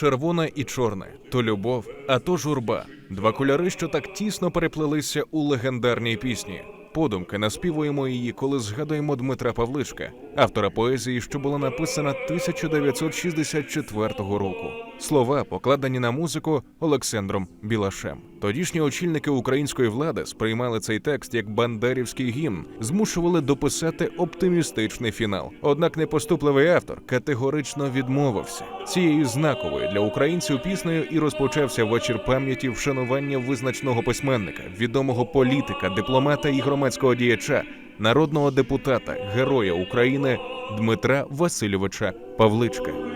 червоне і чорне, то любов, а то журба. Два кольори, що так тісно переплелися у легендарній пісні. Подумки наспівуємо її, коли згадуємо Дмитра Павлишка, автора поезії, що була написана 1964 року. Слова покладені на музику Олександром Білашем. Тодішні очільники української влади сприймали цей текст як бандерівський гімн, змушували дописати оптимістичний фінал. Однак непоступливий автор категорично відмовився. Цією знаковою для українців піснею і розпочався вечір пам'яті вшанування визначного письменника, відомого політика, дипломата і громадського діяча, народного депутата, героя України Дмитра Васильовича Павличка.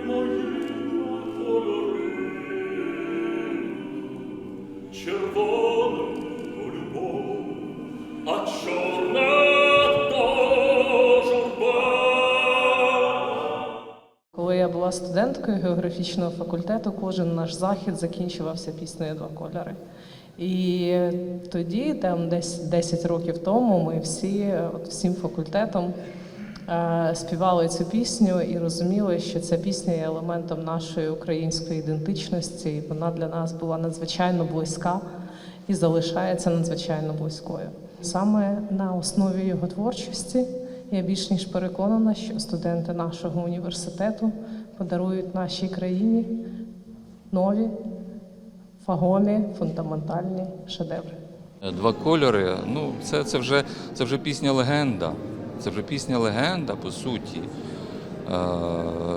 Була студенткою географічного факультету, кожен наш захід закінчувався піснею два кольори. І тоді, там десь 10 років тому, ми всі, от всім факультетом, е, співали цю пісню і розуміли, що ця пісня є елементом нашої української ідентичності, і вона для нас була надзвичайно близька і залишається надзвичайно близькою. Саме на основі його творчості я більш ніж переконана, що студенти нашого університету подарують нашій країні нові, фагомі, фундаментальні шедеври. Два кольори. Ну, це, це, вже, це вже пісня легенда. Це вже пісня легенда, по суті, е,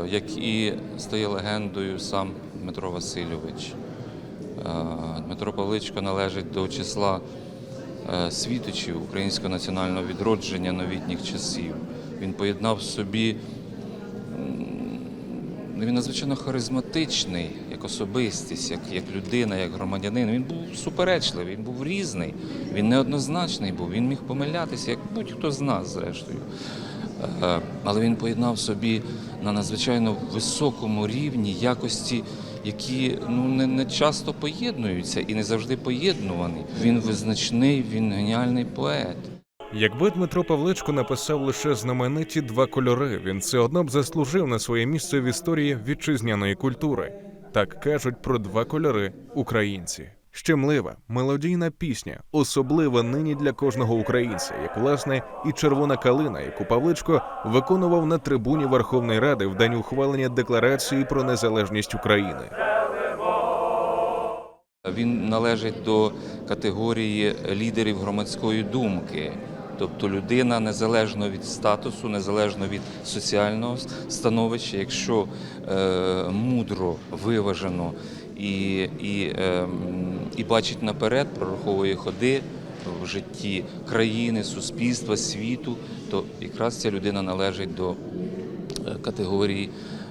як і стає легендою сам Дмитро Васильович. Е, Дмитро Павличко належить до числа е, світочів українського національного відродження новітніх часів. Він поєднав в собі Він надзвичайно харизматичний як особистість, як, як людина, як громадянин. Він був суперечливий, він був різний, він неоднозначний був, він міг помилятися, як будь-хто з нас, зрештою. Е, Але він поєднав собі на надзвичайно високому рівні якості, які ну, не, не часто поєднуються і не завжди поєднувані. Він визначний, він геніальний поет. Якби Дмитро Павличко написав лише знамениті два кольори, він все одно б заслужив на своє місце в історії вітчизняної культури. Так кажуть про два кольори українці. Щемлива, мелодійна пісня, особлива нині для кожного українця, як власне і червона калина, яку Павличко виконував на трибуні Верховної Ради в день ухвалення декларації про незалежність України. Він належить до категорії лідерів громадської думки. Тобто людина незалежно від статусу, незалежно від соціального становища, якщо е, мудро, виважено і, і, е, і бачить наперед, прораховує ходи в житті країни, суспільства, світу, то якраз ця людина належить до е, категорії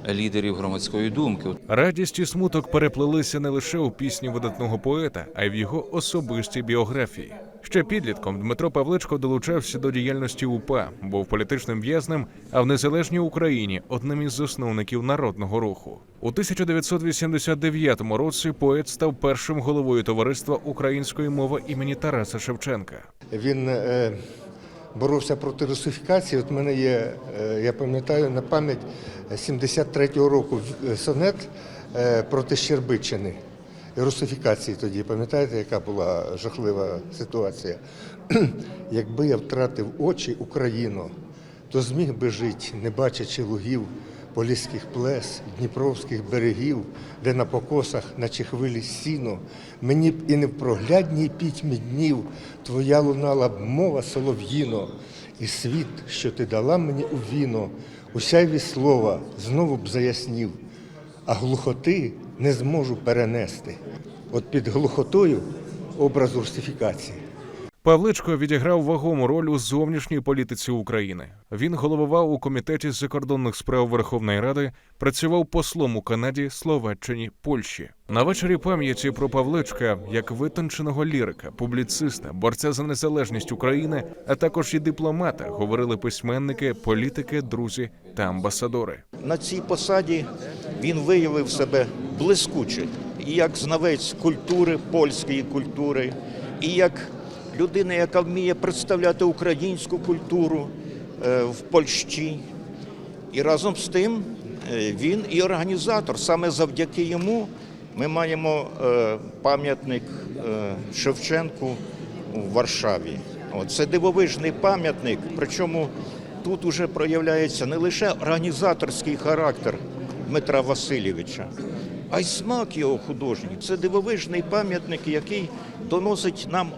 лідерів громадської думки. Радість і смуток переплелися не лише у пісні видатного поета, а й в його особистій біографії. Ще підлітком Дмитро Павличко долучався до діяльності УПА, був політичним в'язнем, а в незалежній Україні одним із засновників народного руху. У 1989 році поет став першим головою товариства української мови імені Тараса Шевченка. Він е, боровся проти русифікації. От мене є, е, я пам'ятаю на пам'ять 73-го року сонет е, проти Щербичини. Русифікації тоді, пам'ятаєте, яка була жахлива ситуація? Якби я втратив очі Україну, то зміг би жити, не бачачи лугів, поліських плес, дніпровських берегів, де на покосах, наче хвилі сіно, мені б і не в проглядній пітьмі днів твоя лунала б мова солов'їно, і світ, що ти дала мені у віно, у сяйві слова знову б заяснів, а глухоти не зможу перенести. От під глухотою образ русифікації. Павличко відіграв вагому роль у зовнішній політиці України. Він головував у комітеті з закордонних справ Верховної Ради, працював послом у Канаді, Словаччині, Польщі. На вечорі пам'яті про Павличка як витонченого лірика, публіциста, борця за незалежність України, а також і дипломата, говорили письменники, політики, друзі та амбасадори. На цій посаді він виявив себе блискуче і як знавець культури, польської культури, і як людина, яка вміє представляти українську культуру е, в Польщі. І разом з тим е, він і організатор. Саме завдяки йому ми маємо е, пам'ятник Шевченку у Варшаві. Це дивовижний пам'ятник, причому тут уже проявляється не лише організаторський характер Дмитра Васильовича, а й смак його художній. Це дивовижний пам'ятник, який доносить нам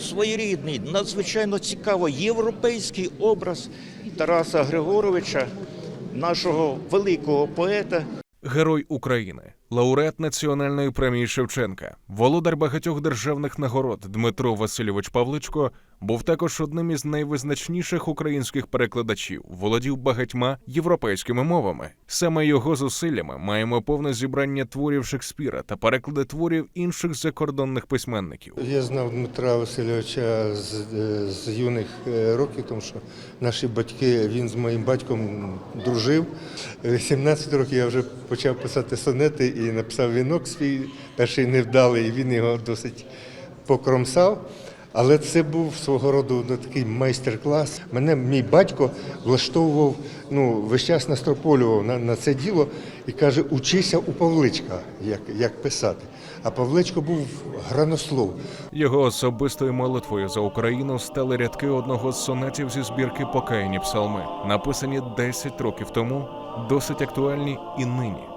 своєрідний, надзвичайно цікавий європейський образ Тараса Григоровича, нашого великого поета, Герой України, лауреат Національної премії Шевченка, володар багатьох державних нагород Дмитро Васильович Павличко був також одним із найвизначніших українських перекладачів, володів багатьма європейськими мовами. Саме його зусиллями маємо повне зібрання творів Шекспіра та переклади творів інших закордонних письменників. Я знав Дмитра Васильовича з, е, з юних е, років, тому що наші батьки, він з моїм батьком дружив. Е, 17 років я вже почав писати сонети і написав вінок свій, перший невдалий, і він його досить покромсав. Але це був свого роду ну, такий майстер-клас. Мене мій батько влаштовував, ну, весь час настрополював на, на це діло і каже: учися у Павличка, як, як писати. А Павличко був гранослов. Його особистою молитвою за Україну стали рядки одного з сонетів зі збірки Покаяні псалми, написані 10 років тому, досить актуальні і нині.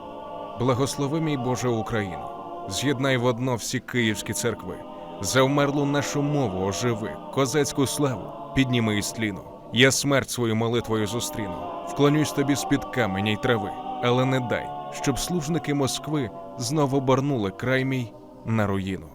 Благослови мій Боже Україну, з'єднай водно всі київські церкви, завмерлу нашу мову оживи, козацьку славу, підніми із тліну. Я смерть свою молитвою зустріну, вклонюсь тобі з-під каменя й трави, але не дай, щоб служники Москви знову обернули край мій на руїну.